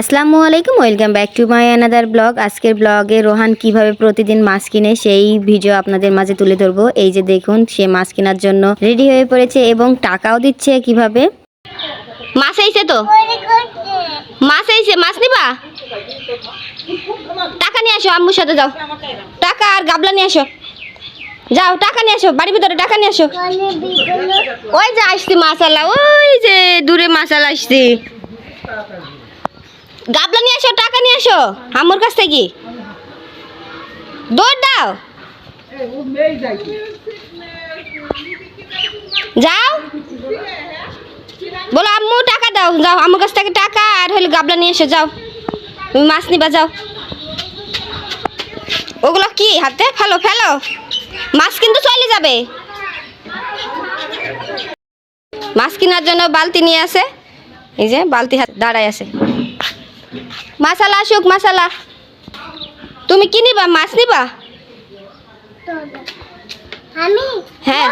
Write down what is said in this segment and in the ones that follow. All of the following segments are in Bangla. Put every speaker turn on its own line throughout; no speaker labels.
আসসালামু আলাইকুম, welcome back to my another blog. আজকের ব্লগে রোহান কীভাবে প্রতিদিন মাছ কিনে সেই ভিডিও আপনাদের মাঝে তুলে ধরবো। এই যে দেখুন, সে মাছ কেনার জন্য রেডি হয়ে পড়েছে এবং টাকাও দিচ্ছে কীভাবে। মাছ এইছে তো? মাছ এইছে মাছ নিবা? টাকা নিয়ে আসো, আম্মুর সাথে যাও। টাকা আর গাবলা নিয়ে আসো। যাও, টাকা নিয়ে আসো, বাড়ির ভিতরে টাকা নিয়ে আসো। ওই যে আসছি মাসালা ওই যে দূরে মাসালা আসছি। গাবলা নিয়ে আসো, টাকা নিয়ে আসো। আমার কাছ থেকে। দৌড় দাও। যাও। বলো, আম্মু, টাকা দাও। যাও আমার কাছ থেকে টাকা আর হলে গাবলা নিয়ে এসো, যাও। তুমি মাছ নিবা, যাও। ওগুলো কি? হাতে ফেলো ফেলো। মাছ কিন্তু চলে যাবে। মাছ কেনার জন্য বালতি নিয়ে আসে। এই যে, বালতি হাত দাঁড়ায় আছে। মাসালা আসুক মাসালা। তুমি কি নিবা? মাছ নিবা?
আমি
হ্যাঁ।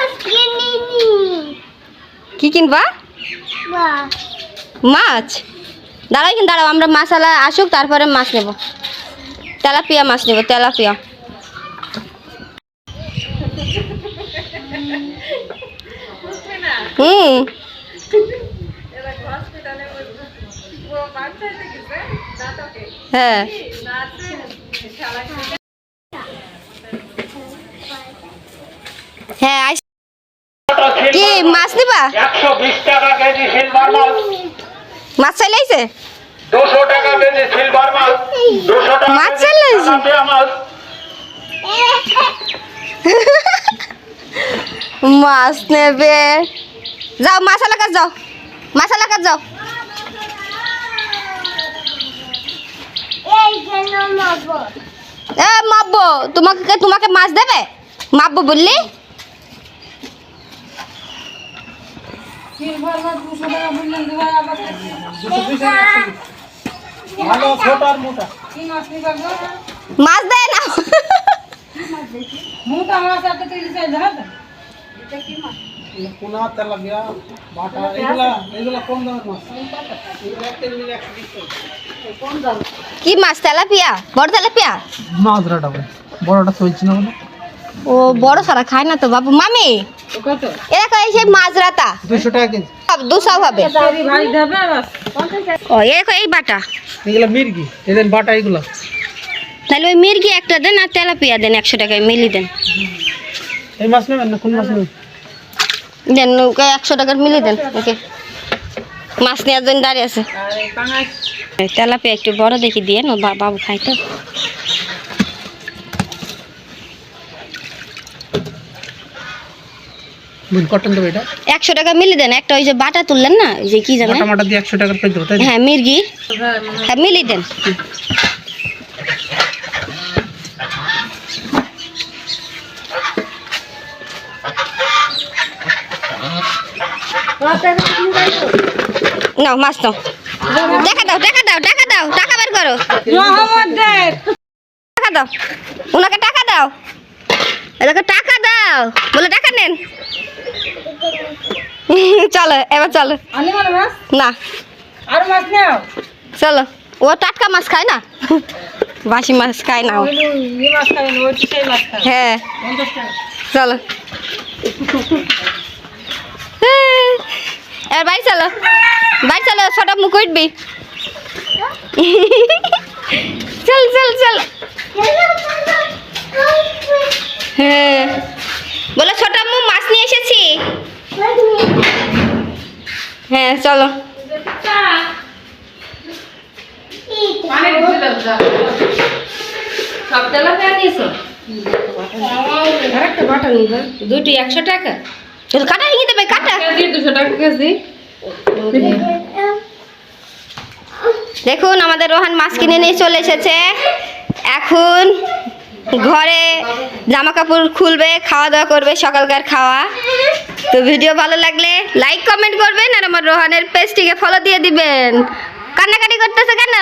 কি কিনবা? মাছ। দাঁড়াও কিন্তু দাঁড়াও। আমরা মাসালা আসুক তারপরে মাছ নেব। তেলাপিয়া মাছ নেব তেলাপিয়া। হুম। হ্যাঁ। হ্যাঁ কি, মাছ নিবা?
মাছ
মাছ চাইলে
দুশো টাকা কেজি সিলভার মাছ দুশো
মাছ
মাছ
মাছ নেবে। যাও মাছালা কাজ যাও। মাছালা কাজ যাও
এই জন্য মাগো
এ মাপবো তোমাকে তোমাকে মাছ দেবে? মাপবো বললি?
ভালো ছোট আর মোটা
মাছ দেয় না?
পোনা তেলাপিয়া, বাটা, এগুলা এগুলা কম দামের মাছ? এগুলা এক কেজি একশো বিশ টাকা
কি মাছ তেলাপিয়া? বড় তেলাপিয়া?
মাজরাটা ভাই বড়টা চলছে না বলে?
ও বড় সারা খায় না তো বাবু। মামি এরকম এসে মাছ রাতা?
দুশো টাকা কেজি।
দুশো হবে। ও এরকম এই বাটা।
এগুলা মির্গি। এদের বাটা এগুলা।
তাহলে ওই মির্গি একটা দেন আর তেলাপিয়া দেন একশো টাকায় মিলি দেন।
এই মাছ নেবেন না? কোন মাছ নেবেন?
দেন ওকে একশো টাকার মিলি দেন ওকে। মাছ নেওয়ার জন্য দাঁড়িয়ে আছে। তেলাপিয়া একটু বড় দেখি দিয়ে না বাবু খাই তো।
বুঝ কটন দেবে এটা?
একশো টাকা মিলি দেন একটা ওই যে বাটা তুললেন না যে কি জানে?
বাটা একশো তো?
হ্যাঁ মির্গি। হ্যাঁ মিলি দেন। নাও মাছ নাও। টাকা দাও টাকা দাও টাকা দাও টাকা বের করো। টাকা দাও। ওনাকে টাকা দাও। এদেরকে টাকা দাও। বলে টাকা নেন। চলো এবার চলো। না। চলো। ও টাটকা মাছ খায় না? বাসি মাছ খায় না হ্যাঁ। চলো এবার বাড়ি চলো বাড়ি চলো ছোট মুখ উঠবি। চল চল চল। হ্যাঁ। বলো ছোট আম্মু মাছ নিয়ে এসেছি। হ্যাঁ চলো। দুটি একশো টাকা। কাটা ভেঙে দেবে কাটা। দেখুন, আমাদের রোহান মাছ কিনে নিয়ে চলে এসেছে। এখন ঘরে জামা কাপড় খুলবে খাওয়া দাওয়া করবে, সকালকার খাওয়া। তো ভিডিও ভালো লাগলে লাইক কমেন্ট করবেন আর আমার রোহানের পেজটিকে ফলো দিয়ে দিবেন। কান্নাকাটি করতেছে কেন?